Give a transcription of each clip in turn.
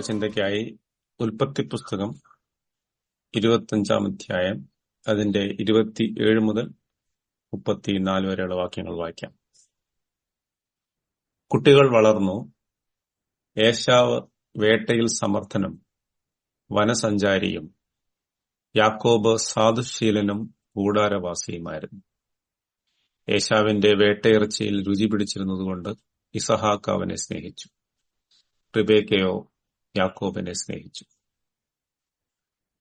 നമ്മുടെ ചിന്തയ്ക്കായി ഉൽപ്പത്തി പുസ്തകം ഇരുപത്തഞ്ചാം അധ്യായം അതിന്റെ ഇരുപത്തി ഏഴ് മുതൽ മുപ്പത്തിനാല് വരെയുള്ള വാക്യങ്ങൾ വായിക്കാം. കുട്ടികൾ വളർന്നു. ഏശാവ് വേട്ടയിൽ സമർത്ഥനും വനസഞ്ചാരിയും യാക്കോബ് സാധുശീലനും കൂടാരവാസിയുമായിരുന്നു. ഏശാവിന്റെ വേട്ടയിറച്ചിയിൽ രുചി പിടിച്ചിരുന്നതുകൊണ്ട് ഇസഹാക്ക് അവനെ സ്നേഹിച്ചു. റിബേക്കയോ യാക്കോബിനെ സ്നേഹിച്ചു.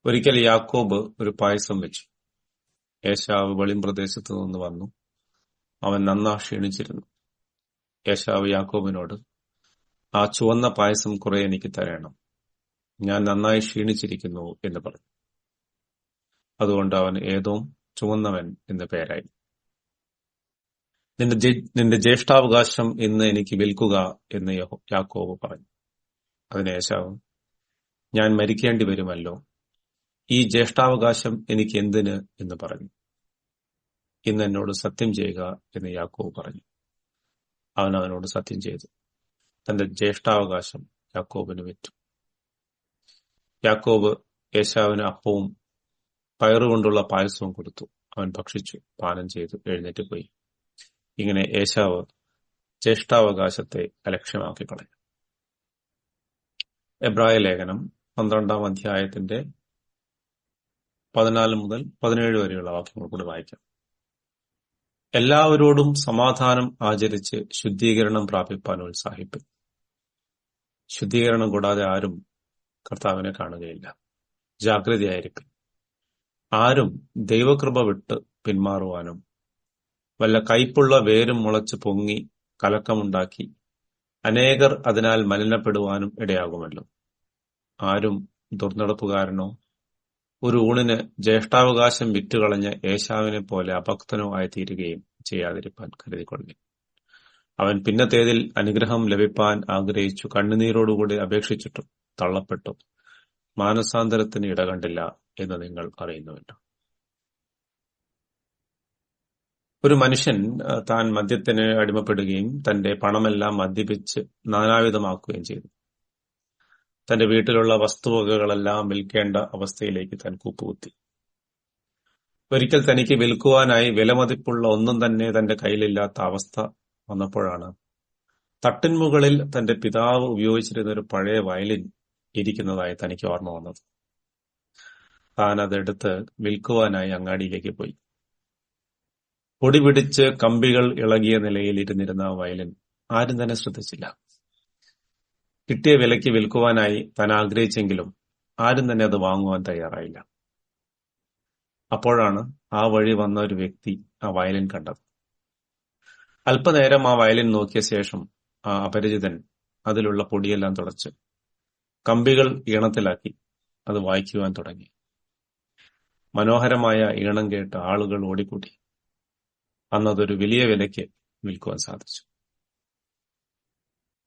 ഒരിക്കൽ യാക്കോബ് ഒരു പായസം വെച്ചു. യേശാവ് വെളിം പ്രദേശത്തു നിന്ന് വന്നു. അവൻ നന്നാ ക്ഷീണിച്ചിരുന്നു. യേശാവ് യാക്കോബിനോട് ആ ചുവന്ന പായസം കുറെ എനിക്ക് തരണം. ഞാൻ നന്നായി ക്ഷീണിച്ചിരിക്കുന്നു എന്ന് പറഞ്ഞു. അതുകൊണ്ട് അവൻ ഏതോ ചുവന്നവൻ എന്ന് പേരായി. നിന്റെ നിന്റെ ജ്യേഷ്ഠാവകാശം ഇന്ന് എനിക്ക് വിൽക്കുക എന്ന് യാക്കോബ് പറഞ്ഞു. അതിന് ഏശാവ് ഞാൻ മരിക്കേണ്ടി വരുമല്ലോ. ഈ ജ്യേഷ്ഠാവകാശം എനിക്ക് എന്തിന് എന്ന് പറഞ്ഞു. ഇന്ന് എന്നോട് സത്യം ചെയ്യുക എന്ന് യാക്കോബ് പറഞ്ഞു. അവൻ അവനോട് സത്യം ചെയ്തു. തന്റെ ജ്യേഷ്ഠാവകാശം യാക്കോബിന് വിറ്റു. യാക്കോബ് യേശാവിന് അപ്പവും പയറുകൊണ്ടുള്ള പായസവും കൊടുത്തു. അവൻ ഭക്ഷിച്ചു പാനം ചെയ്തു എഴുന്നേറ്റ് പോയി. ഇങ്ങനെ യേശാവ് ജ്യേഷ്ഠാവകാശത്തെ അലക്ഷ്യമാക്കി കളഞ്ഞു. എബ്രായ ലേഖനം പന്ത്രണ്ടാം അധ്യായത്തിന്റെ പതിനാല് മുതൽ പതിനേഴ് വരെയുള്ള വാക്യങ്ങൾ കൂടി വായിക്കാം. എല്ലാവരോടും സമാധാനം ആചരിച്ച് ശുദ്ധീകരണം പ്രാപിപ്പാൻ ഉത്സാഹിപ്പൻ. ശുദ്ധീകരണം കൂടാതെ ആരും കർത്താവിനെ കാണുകയില്ല. ജാഗ്രതയായിരിക്കും ആരും ദൈവകൃപ വിട്ട് പിന്മാറുവാനും വല്ല കൈപ്പുള്ള വേരും മുളച്ച് പൊങ്ങി കലക്കമുണ്ടാക്കി അനേകർ അതിനാൽ മലിനപ്പെടുവാനും ഇടയാകുമല്ലോ. ആരും ദുർനടപ്പുകാരനോ ഒരു ഊണിന് ജ്യേഷ്ഠാവകാശം വിറ്റുകളഞ്ഞ ഏശാവിനെ പോലെ അഭക്തനോ ആയി തീരുകയും ചെയ്യാതിരിപ്പാൻ കരുതിക്കൊള്ളി. അവൻ പിന്നത്തേതിൽ അനുഗ്രഹം ലഭിപ്പാൻ ആഗ്രഹിച്ചു. കണ്ണുനീരോടുകൂടി അപേക്ഷിച്ചിട്ടും തള്ളപ്പെട്ടു. മാനസാന്തരത്തിന് ഇടകണ്ടില്ല എന്ന് നിങ്ങൾ അറിയുന്നുവല്ലോ. ഒരു മനുഷ്യൻ താൻ മദ്യത്തിന് അടിമപ്പെടുകയും തന്റെ പണമെല്ലാം മദ്യപിച്ച് നാനാവിധമാക്കുകയും ചെയ്തു. തന്റെ വീട്ടിലുള്ള വസ്തുവകകളെല്ലാം വിൽക്കേണ്ട അവസ്ഥയിലേക്ക് താൻ കൂപ്പുകുത്തി. ഒരിക്കൽ തനിക്ക് വിൽക്കുവാനായി വിലമതിപ്പുള്ള ഒന്നും തന്നെ തന്റെ കയ്യിലില്ലാത്ത അവസ്ഥ വന്നപ്പോഴാണ് തട്ടിൻമുകളിൽ തന്റെ പിതാവ് ഉപയോഗിച്ചിരുന്ന ഒരു പഴയ വയലിൻ ഇരിക്കുന്നതായി തനിക്ക് ഓർമ്മ വന്നത്. താൻ അതെടുത്ത് വിൽക്കുവാനായി അങ്ങാടിയിലേക്ക് പോയി. പൊടി പിടിച്ച് കമ്പികൾ ഇളകിയ നിലയിൽ ഇരുന്നിരുന്ന വയലിൻ ആരും തന്നെ ശ്രദ്ധിച്ചില്ല. കിട്ടിയ വിലയ്ക്ക് വിൽക്കുവാനായി താൻ ആഗ്രഹിച്ചെങ്കിലും ആരും തന്നെ അത് വാങ്ങുവാൻ തയ്യാറായില്ല. അപ്പോഴാണ് ആ വഴി വന്ന ഒരു വ്യക്തി ആ വയലിൻ കണ്ടത്. അല്പനേരം ആ വയലിൻ നോക്കിയ ശേഷം ആ അപരിചിതൻ അതിലുള്ള പൊടിയെല്ലാം തുടച്ച് കമ്പികൾ ഈണത്തിലാക്കി അത് വായിക്കുവാൻ തുടങ്ങി. മനോഹരമായ ഈണം കേട്ട് ആളുകൾ ഓടിക്കൂടി. അന്നതൊരു വലിയ വിലയ്ക്ക് വിൽക്കുവാൻ സാധിച്ചു.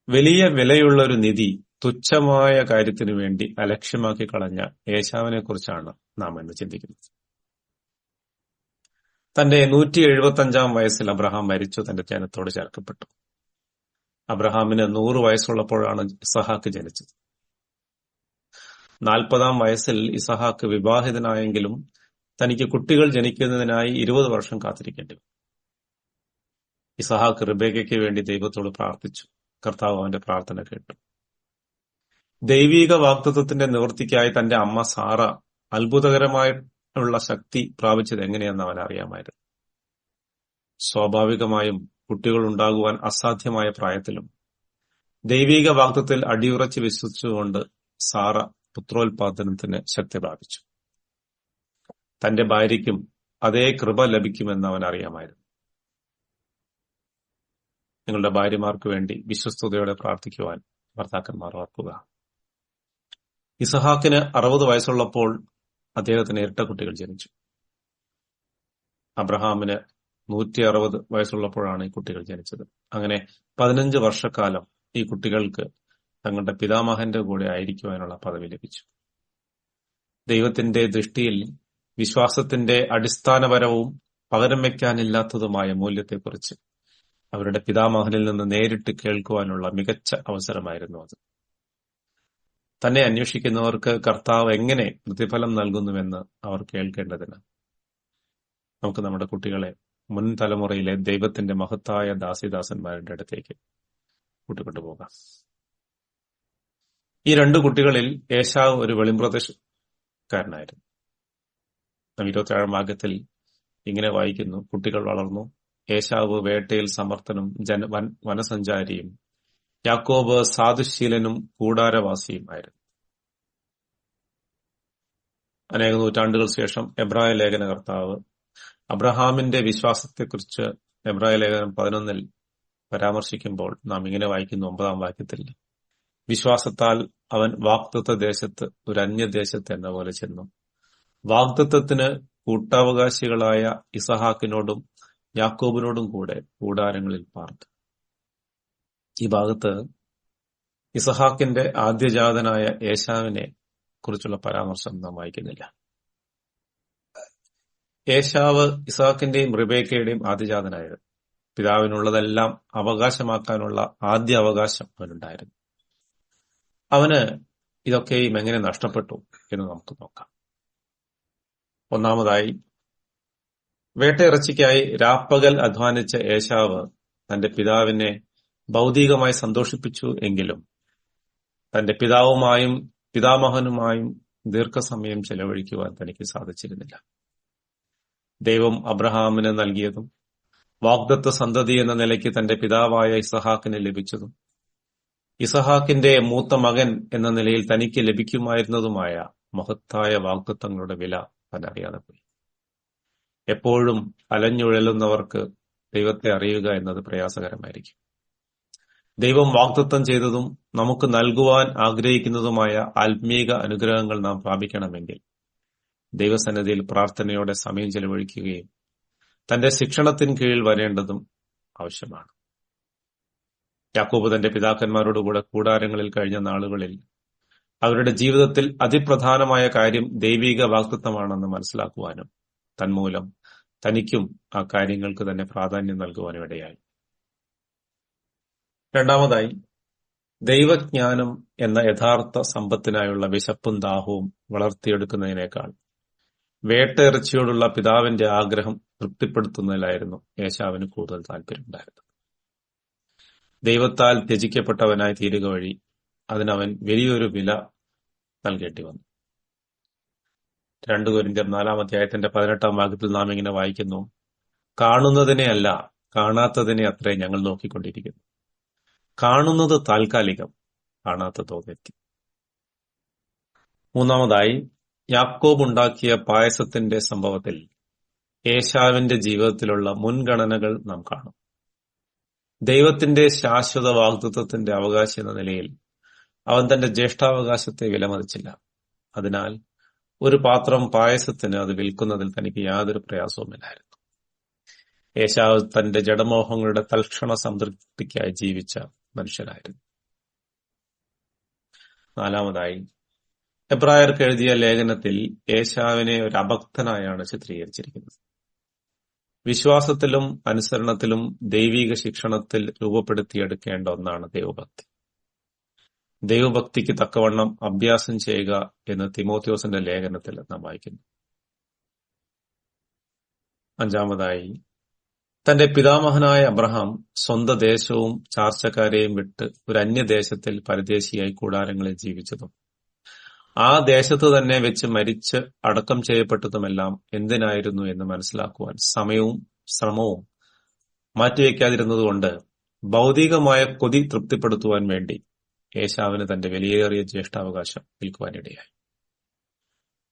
വലിയ വിലയുള്ള ഒരു നിധി തുച്ഛമായ കാര്യത്തിനു വേണ്ടി അലക്ഷ്യമാക്കി കളഞ്ഞ ഏശാവിനെ കുറിച്ചാണ് നാം എന്ന് ചിന്തിക്കുന്നത്. തന്റെ നൂറ്റി എഴുപത്തി അഞ്ചാം വയസ്സിൽ അബ്രഹാം മരിച്ചു തന്റെ ജനത്തോട് ചേർക്കപ്പെട്ടു. അബ്രഹാമിന് നൂറ് വയസ്സുള്ളപ്പോഴാണ് ഇസഹാക്ക് ജനിച്ചത്. നാൽപ്പതാം വയസ്സിൽ ഇസഹാക്ക് വിവാഹിതനായെങ്കിലും തനിക്ക് കുട്ടികൾ ജനിക്കുന്നതിനായി ഇരുപത് വർഷം കാത്തിരിക്കേണ്ടി വന്നു. ഇസഹാക്ക് റിബേക്കയ്ക്ക് വേണ്ടി ദൈവത്തോട് പ്രാർത്ഥിച്ചു. കർത്താവ് അവന്റെ പ്രാർത്ഥന കേട്ടു. ദൈവീക വാക്തത്വത്തിന്റെ നിവൃത്തിക്കായി തന്റെ അമ്മ സാറ അത്ഭുതകരമായിട്ടുള്ള ശക്തി പ്രാപിച്ചത് എങ്ങനെയെന്ന് അവൻ അറിയാമായിരുന്നു. സ്വാഭാവികമായും കുട്ടികൾ ഉണ്ടാകുവാൻ അസാധ്യമായ പ്രായത്തിലും ദൈവീക വാക്തത്തിൽ അടിയുറച്ച് വിശ്വസിച്ചുകൊണ്ട് സാറ പുത്രോത്പാദനത്തിന് ശക്തി പ്രാപിച്ചു. തന്റെ ഭാര്യയ്ക്കും അതേ കൃപ ലഭിക്കുമെന്ന് അവൻ അറിയാമായിരുന്നു. നിങ്ങളുടെ ഭാര്യമാർക്ക് വേണ്ടി വിശ്വസ്തയോടെ പ്രാർത്ഥിക്കുവാൻ ഭർത്താക്കന്മാർ ഓർക്കുക. ഇസഹാക്കിന് അറുപത് വയസ്സുള്ളപ്പോൾ അദ്ദേഹത്തിന് ഇരട്ട കുട്ടികൾ ജനിച്ചു. അബ്രഹാമിന് നൂറ്റി അറുപത് വയസ്സുള്ളപ്പോഴാണ് ഈ കുട്ടികൾ ജനിച്ചത്. അങ്ങനെ പതിനഞ്ച് വർഷക്കാലം ഈ കുട്ടികൾക്ക് തങ്ങളുടെ പിതാമഹന്റെ കൂടെ ആയിരിക്കുവാനുള്ള പദവി ലഭിച്ചു. ദൈവത്തിന്റെ ദൃഷ്ടിയിൽ വിശ്വാസത്തിന്റെ അടിസ്ഥാനപരവും പകരം വയ്ക്കാനില്ലാത്തതുമായ മൂല്യത്തെക്കുറിച്ച് അവരുടെ പിതാമഹനിൽ നിന്ന് നേരിട്ട് കേൾക്കുവാനുള്ള മികച്ച അവസരമായിരുന്നു അത്. തന്നെ അന്വേഷിക്കുന്നവർക്ക് കർത്താവ് എങ്ങനെ പ്രതിഫലം നൽകുന്നുവെന്ന് അവർ കേൾക്കേണ്ടതിന് നമുക്ക് നമ്മുടെ കുട്ടികളെ മുൻ തലമുറയിലെ ദൈവത്തിന്റെ മഹത്തായ ദാസിദാസന്മാരുടെ അടുത്തേക്ക് കൂട്ടിക്കൊണ്ടു പോകാം ഈ രണ്ടു കുട്ടികളിൽ ഏശാവ് ഒരു വെളിമ്പ്രദേശക്കാരനായിരുന്നു. നാം ഇരുപത്തിയേഴാം ഭാഗത്തിൽ ഇങ്ങനെ വായിക്കുന്നു കുട്ടികൾ വളർന്നു ഏശാവ് വേട്ടയിൽ സമർത്ഥനും ജന വനസഞ്ചാരിയും യാക്കോബ് സാധുശീലനും കൂടാരവാസിയുമായിരുന്നു അനേക നൂറ്റാണ്ടുകൾ ശേഷം എബ്രായ ലേഖന കർത്താവ് അബ്രഹാമിന്റെ വിശ്വാസത്തെക്കുറിച്ച് എബ്രായ ലേഖനം പതിനൊന്നിൽ പരാമർശിക്കുമ്പോൾ നാം ഇങ്ങനെ വായിക്കുന്നു ഒമ്പതാം വാക്യത്തിൽ. വിശ്വാസത്താൽ അവൻ വാക്തത്വ ദേശത്ത് ഒരു അന്യദേശത്ത് എന്ന പോലെ ചെന്നു. വാഗ്ദത്വത്തിന് കൂട്ടാവകാശികളായ ഇസഹാക്കിനോടും യാക്കോബിനോടും കൂടെ കൂടാരങ്ങളിൽ പാർത്തു. ഈ ഭാഗത്ത് ഇസഹാക്കിന്റെ ആദ്യജാതനായ ഏശാവിനെ കുറിച്ചുള്ള പരാമർശം നാം വായിക്കുന്നില്ല. ഏശാവ് ഇസഹാക്കിന്റെയും റിബേക്കയുടെയും ആദ്യജാതനായിരുന്നു. പിതാവിനുള്ളതെല്ലാം അവകാശമാക്കാനുള്ള ആദ്യ അവകാശം അവനുണ്ടായിരുന്നു. അവന് ഇതൊക്കെയും എങ്ങനെ നഷ്ടപ്പെട്ടു എന്ന് നമുക്ക് നോക്കാം. ഒന്നാമതായി വേട്ടയിറച്ചിക്കായി രാപ്പകൽ അധ്വാനിച്ച ഏശാവ് തന്റെ പിതാവിനെ ഭൗതികമായി സന്തോഷിപ്പിച്ചു എങ്കിലും തന്റെ പിതാവുമായും പിതാമഹനുമായും ദീർഘസമയം ചെലവഴിക്കുവാൻ തനിക്ക് സാധിച്ചിരുന്നില്ല. ദൈവം അബ്രഹാമിന് നൽകിയതും വാഗ്ദത്ത സന്തതി എന്ന നിലയ്ക്ക് തന്റെ പിതാവായ ഇസഹാക്കിന് ലഭിച്ചതും ഇസഹാക്കിന്റെ മൂത്ത മകൻ എന്ന നിലയിൽ തനിക്ക് ലഭിക്കുമായിരുന്നതുമായ മഹത്തായ വാഗ്ദത്തങ്ങളുടെ വില താൻ അറിയാതെ പോയി. എപ്പോഴും അലഞ്ഞുഴലുന്നവർക്ക് ദൈവത്തെ അറിയുക എന്നത് പ്രയാസകരമായിരിക്കും. ദൈവം വാഗ്ദത്തം ചെയ്തതും നമുക്ക് നൽകുവാൻ ആഗ്രഹിക്കുന്നതുമായ ആത്മീക അനുഗ്രഹങ്ങൾ നാം പ്രാപിക്കണമെങ്കിൽ ദൈവസന്നിധിയിൽ പ്രാർത്ഥനയോടെ സമയം ചെലവഴിക്കുകയും തന്റെ ശിക്ഷണത്തിന് കീഴിൽ വരേണ്ടതും ആവശ്യമാണ്. യാക്കോബ് തന്റെ പിതാക്കന്മാരോടുകൂടെ കൂടാരങ്ങളിൽ കഴിഞ്ഞ നാളുകളിൽ അവരുടെ ജീവിതത്തിൽ അതിപ്രധാനമായ കാര്യം ദൈവിക വാക്തത്വമാണെന്ന് മനസ്സിലാക്കുവാനും തന്മൂലം തനിക്കും ആ കാര്യങ്ങൾക്ക് തന്നെ പ്രാധാന്യം നൽകുവാനും ഇടയായി. രണ്ടാമതായി ദൈവജ്ഞാനം എന്ന യഥാർത്ഥ സമ്പത്തിനായുള്ള വിശപ്പും ദാഹവും വളർത്തിയെടുക്കുന്നതിനേക്കാൾ വേട്ടയിറച്ചിയോടുള്ള പിതാവിന്റെ ആഗ്രഹം തൃപ്തിപ്പെടുത്തുന്നതിലായിരുന്നു യേശാവിന് കൂടുതൽ താല്പര്യമുണ്ടായിരുന്നത് ദൈവത്താൽ ത്യജിക്കപ്പെട്ടവനായി തീരുക വഴി അതിനവൻ വലിയൊരു വില നൽകേണ്ടി വന്നു. രണ്ടു കുരിന്തിയർ നാലാം അധ്യായത്തിന്റെ പതിനെട്ടാം ഭാഗത്തിൽ നാം ഇങ്ങനെ വായിക്കുന്നു. കാണുന്നതിനെ അല്ല കാണാത്തതിനെ അത്രേ ഞങ്ങൾ നോക്കിക്കൊണ്ടിരിക്കുന്നു. കാണുന്നത് താൽക്കാലികം കാണാത്ത തോതെത്തി മൂന്നാമതായി യാക്കോബ് ഉണ്ടാക്കിയ പായസത്തിന്റെ സംഭവത്തിൽ ഏശാവിന്റെ ജീവിതത്തിലുള്ള മുൻഗണനകൾ നാം കാണും. ദൈവത്തിന്റെ ശാശ്വത വാഗ്ദത്വത്തിന്റെ അവകാശം എന്ന നിലയിൽ അവൻ തന്റെ ജ്യേഷ്ഠാവകാശത്തെ വിലമതിച്ചില്ല. അതിനാൽ ഒരു പാത്രം പായസത്തിന് അത് വിൽക്കുന്നതിൽ തനിക്ക് യാതൊരു പ്രയാസവുമില്ലായിരുന്നു യേശാവ് തന്റെ ജഡമോഹങ്ങളുടെ തൽക്ഷണ സംതൃപ്തിക്കായി ജീവിച്ച മനുഷ്യനായിരുന്നു. നാലാമതായി എബ്രായർക്ക് എഴുതിയ ലേഖനത്തിൽ യേശാവിനെ ഒരു അഭക്തനായാണ് ചിത്രീകരിച്ചിരിക്കുന്നത്. വിശ്വാസത്തിലും അനുസരണത്തിലും ദൈവിക ശിക്ഷണത്തിൽ രൂപപ്പെടുത്തിയെടുക്കേണ്ട ഒന്നാണ് ദൈവഭക്തി. ദൈവഭക്തിക്ക് തക്കവണ്ണം അഭ്യാസം ചെയ്യുക എന്ന് തിമോത്യോസിന്റെ ലേഖനത്തിൽ നാം വായിക്കുന്നു. അഞ്ചാമതായി തന്റെ പിതാമഹനായ അബ്രഹാം സ്വന്ത ദേശവും ചാർച്ചക്കാരെയും വിട്ട് ഒരു അന്യദേശത്തിൽ പരദേശിയായി കൂടാരങ്ങളിൽ ജീവിച്ചതും ആ ദേശത്ത് തന്നെ വെച്ച് മരിച്ച് അടക്കം ചെയ്യപ്പെട്ടതുമെല്ലാം എന്തിനായിരുന്നു എന്ന് മനസ്സിലാക്കുവാൻ സമയവും ശ്രമവും മാറ്റിവെക്കാതിരുന്നതുകൊണ്ട് ഭൗതികമായ കൊതി തൃപ്തിപ്പെടുത്തുവാൻ വേണ്ടി യേശാവിന് തന്റെ വിലയേറിയ ജ്യേഷ്ഠാവകാശം വിൽക്കുവാനിടയായി.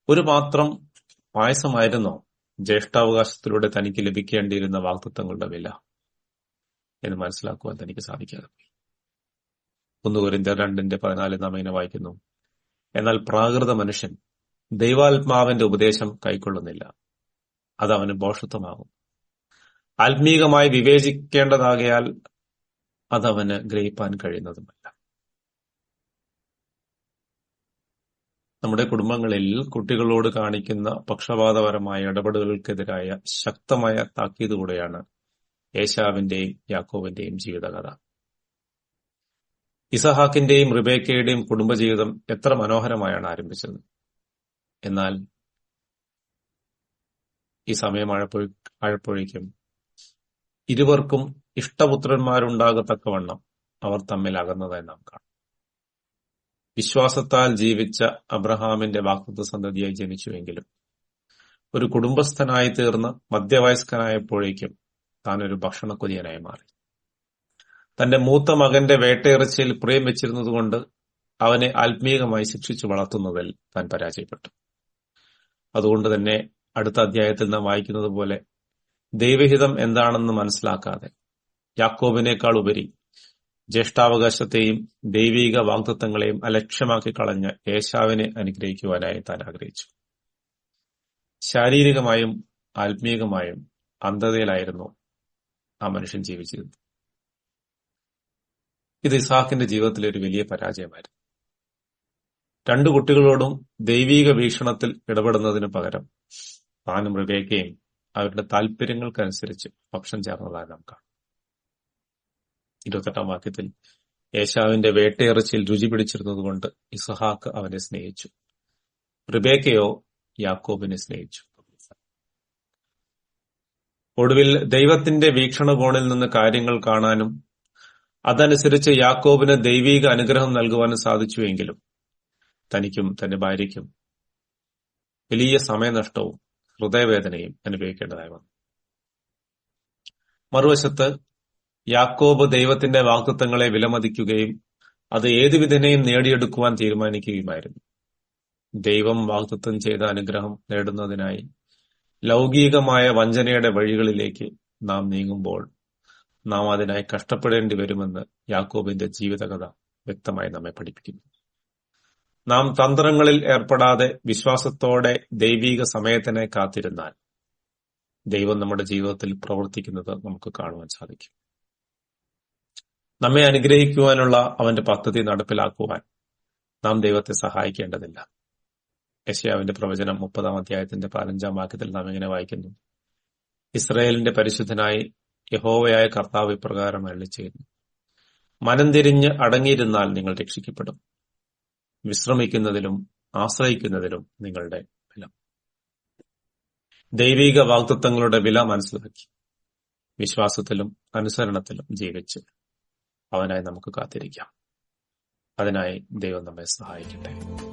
ഒരു പാത്രം പായസമായിരുന്നോ ജ്യേഷ്ഠാവകാശത്തിലൂടെ തനിക്ക് ലഭിക്കേണ്ടിയിരുന്ന വാക്തത്വങ്ങളുടെ വില? എന്ന് മനസ്സിലാക്കുവാൻ തനിക്ക് സാധിക്കാതെ പോയി. ഒന്ന് കുരിന്ത രണ്ടിന്റെ പതിനാല് നാം ഇങ്ങനെ വായിക്കുന്നു. എന്നാൽ പ്രാകൃത മനുഷ്യൻ ദൈവാത്മാവിന്റെ ഉപദേശം കൈക്കൊള്ളുന്നില്ല. അത് അവന് ബോഷത്വമാകും. ആത്മീകമായി വിവേചിക്കേണ്ടതാകയാൽ അതവന് ഗ്രഹിപ്പാൻ കഴിയുന്നതുമല്ല. നമ്മുടെ കുടുംബങ്ങളിൽ കുട്ടികളോട് കാണിക്കുന്ന പക്ഷപാതപരമായ ഇടപെടലുകൾക്കെതിരായ ശക്തമായ താക്കീത് കൂടെയാണ് യേശാവിന്റെയും യാക്കോവിന്റെയും ജീവിതകഥ. ഇസഹാക്കിന്റെയും റിബേക്കയുടെയും കുടുംബജീവിതം എത്ര മനോഹരമായാണ് ആരംഭിച്ചത്. എന്നാൽ ഈ സമയം ആഴപ്പോ ആഴപ്പോഴേക്കും ഇരുവർക്കും ഇഷ്ടപുത്രന്മാരുണ്ടാകത്തക്കവണ്ണം അവർ തമ്മിൽ അകന്നതായി നാം കാണും. വിശ്വാസത്താൽ ജീവിച്ച അബ്രഹാമിന്റെ വാക്തത്വ സന്തതിയായി ജനിച്ചുവെങ്കിലും ഒരു കുടുംബസ്ഥനായി തീർന്ന മധ്യവയസ്കനായപ്പോഴേക്കും താൻ ഒരു ഭക്ഷണക്കൊതിയനായി മാറി. തന്റെ മൂത്ത മകന്റെ വേട്ടയിറച്ചിയിൽ പ്രിയം വെച്ചിരുന്നതുകൊണ്ട് അവനെ ആത്മീയമായി ശിക്ഷിച്ചു വളർത്തുന്നതിൽ താൻ പരാജയപ്പെട്ടു. അതുകൊണ്ട് തന്നെ അടുത്ത അധ്യായത്തിൽ നാം വായിക്കുന്നത് പോലെ ദൈവഹിതം എന്താണെന്ന് മനസ്സിലാക്കാതെ യാക്കോബിനേക്കാൾ ഉപരി ജ്യേഷ്ഠാവകാശത്തെയും ദൈവീക വാഗ്ദത്വങ്ങളെയും അലക്ഷ്യമാക്കി കളഞ്ഞ ഏശാവിനെ അനുഗ്രഹിക്കുവാനായി താൻ ആഗ്രഹിച്ചു. ശാരീരികമായും ആത്മീയമായും അന്ധതയിലായിരുന്നു ആ മനുഷ്യൻ ജീവിച്ചിരുന്നത്. ഇത് ഇസാഖിന്റെ ജീവിതത്തിലെ ഒരു വലിയ പരാജയമായിരുന്നു. രണ്ടു കുട്ടികളോടും ദൈവീക വീക്ഷണത്തിൽ ഇടപെടുന്നതിന് പകരം താനും റിവേക്കയും അവരുടെ താല്പര്യങ്ങൾക്കനുസരിച്ച് പക്ഷം ചേർന്നതായി നാം കാണും. ഇരുപത്തെട്ടാം വാക്യത്തിൽ യേശാവിന്റെ വേട്ടയിറച്ചിയിൽ രുചി പിടിച്ചിരുന്നതുകൊണ്ട് ഇസഹാക്ക് അവനെ സ്നേഹിച്ചു. റിബേക്കയോ യാക്കോബിനെ സ്നേഹിച്ചു. ഒടുവിൽ ദൈവത്തിന്റെ വീക്ഷണകോണിൽ നിന്ന് കാര്യങ്ങൾ കാണാനും അതനുസരിച്ച് യാക്കോബിന് ദൈവീക അനുഗ്രഹം നൽകുവാനും സാധിച്ചുവെങ്കിലും തനിക്കും തന്റെ ഭാര്യയ്ക്കും വലിയ സമയനഷ്ടവും ഹൃദയവേദനയും അനുഭവിക്കേണ്ടതായി വന്നു. മറുവശത്ത് യാക്കോബ് ദൈവത്തിന്റെ വാക്തത്വങ്ങളെ വിലമതിക്കുകയും അത് ഏതു വിധനെയും നേടിയെടുക്കുവാൻ തീരുമാനിക്കുകയുമായിരുന്നു. ദൈവം വാക്തത്വം ചെയ്ത അനുഗ്രഹം നേടുന്നതിനായി ലൗകികമായ വഞ്ചനയുടെ വഴികളിലേക്ക് നാം നീങ്ങുമ്പോൾ നാം അതിനായി കഷ്ടപ്പെടേണ്ടി വരുമെന്ന് യാക്കോബിന്റെ ജീവിതകഥ വ്യക്തമായി നമ്മെ പഠിപ്പിക്കുന്നു. നാം തന്ത്രങ്ങളിൽ ഏർപ്പെടാതെ വിശ്വാസത്തോടെ ദൈവീക സമയത്തിനെ കാത്തിരുന്നാൽ ദൈവം നമ്മുടെ ജീവിതത്തിൽ പ്രവർത്തിക്കുന്നത് നമുക്ക് കാണുവാൻ സാധിക്കും. നമ്മെ അനുഗ്രഹിക്കുവാനുള്ള അവന്റെ പദ്ധതി നടപ്പിലാക്കുവാൻ നാം ദൈവത്തെ സഹായിക്കേണ്ടതില്ല. യശയാവിന്റെ പ്രവചനം മുപ്പതാം അധ്യായത്തിന്റെ പതിനഞ്ചാം വാക്യത്തിൽ നാം ഇങ്ങനെ വായിക്കുന്നു? ഇസ്രയേലിന്റെ പരിശുദ്ധനായി യഹോവയായ കർത്താവ് ഇപ്രകാരം അരളി ചെയ്യുന്നു മനം തിരിഞ്ഞ് അടങ്ങിയിരുന്നാൽ നിങ്ങൾ രക്ഷിക്കപ്പെടും. വിശ്രമിക്കുന്നതിലും ആശ്രയിക്കുന്നതിലും നിങ്ങളുടെ വില ദൈവിക വാഗ്ദത്വങ്ങളുടെ വില മനസ്സിലാക്കി. വിശ്വാസത്തിലും അനുസരണത്തിലും ജീവിച്ച് അവനായി നമുക്ക് കാത്തിരിക്കാം. അതിനായി ദൈവം നമ്മെ സഹായിക്കട്ടെ.